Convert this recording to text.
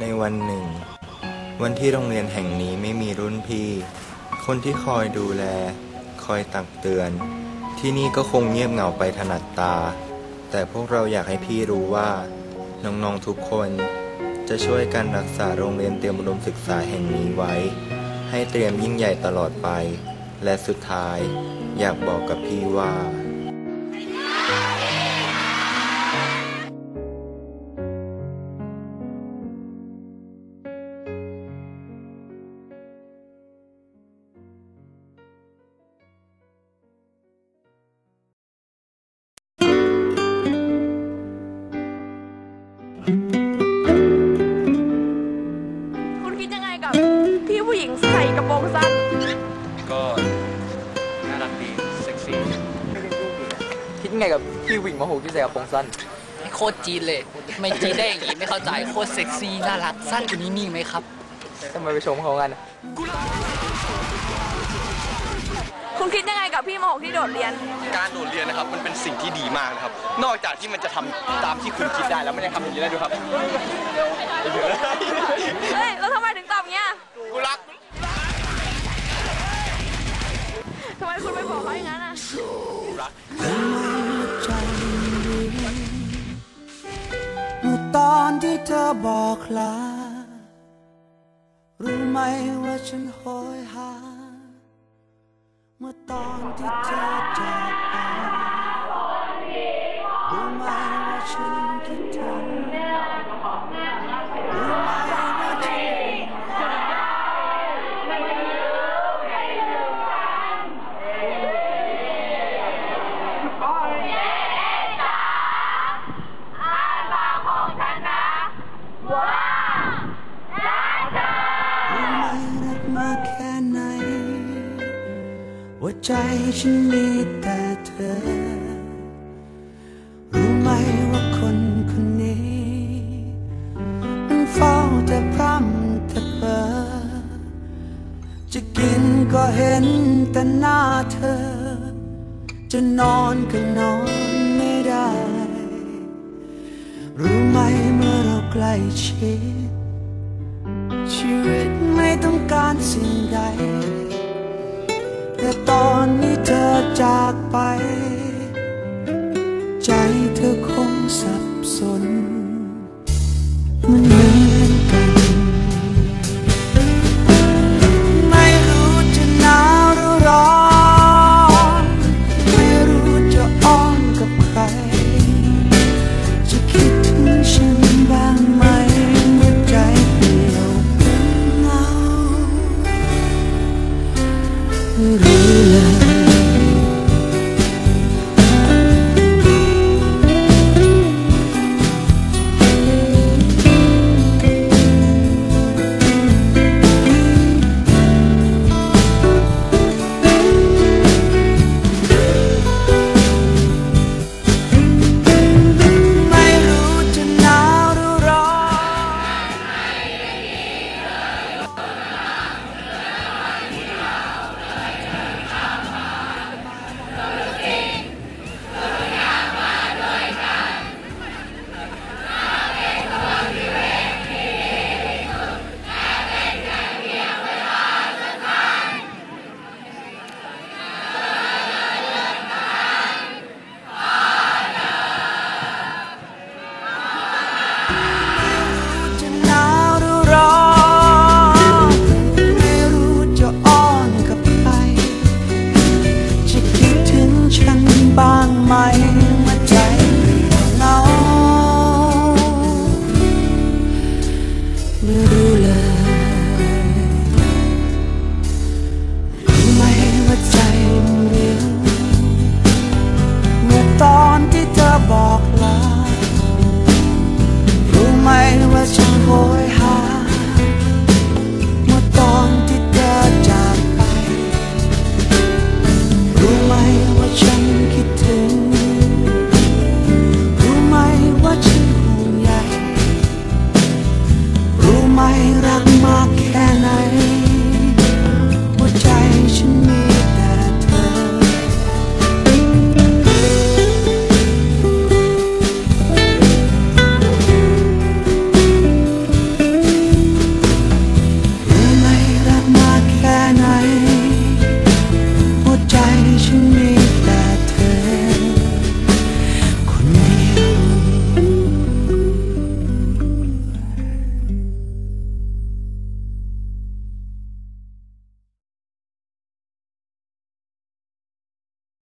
ในวันหนึ่ง วันที่โรงเรียนแห่งนี้ไม่มีรุ่นพี่ คนที่คอยดูแล คอยตักเตือน ที่นี่ก็คงเงียบเหงาไปถนัดตา แต่พวกเราอยากให้พี่รู้ว่า น้องๆทุกคนจะช่วยกันรักษาโรงเรียนเตรียมอุดมศึกษาแห่งนี้ไว้ ให้เตรียมยิ่งใหญ่ตลอดไป และสุดท้ายอยากบอกกับพี่ว่า ส่กระโปรงสั้นก็น่ารักดีเซ็กซี่คิดไงกับพี่วิ่งมาหูที่ใส่กระโปรงสั้นโคตรจีนเลย ไม่จีนได้อย่างงี้ไม่เข้าใจโคตรเซ็กซี่น่ารักสั้นกว่านี้มีอีกไหมครับทำไมไปชมเขากันอะคุณคิดยังไงกับพี่มหกที่โดดเรียน การโดดเรียนนะครับมันเป็นสิ่งที่ดีมากนะครับ นอกจากที่มันจะทำตามที่คุณคิดได้แล้วมันยังทำอย่างนี้ได้ด้วยครับเฮ้ย บอกเขาอย่างนั้นอะเมื่อตอนที่เธอบอกลา รู้ไหมว่าฉันโหยหา เมื่อตอนที่เธอจาก ว่าใจฉันมีแต่เธอ รู้ไหมว่าคนคนนี้ มันเฝ้าแต่พร่ำแต่เพ้อจะกินก็เห็นแต่หน้าเธอ จะนอนก็นอนไม่ได้ รู้ไหมเมื่อเราใกล้ชิดชีวิตไม่ต้องการสิ่งใด ต่ตอนนี้เธอจากไป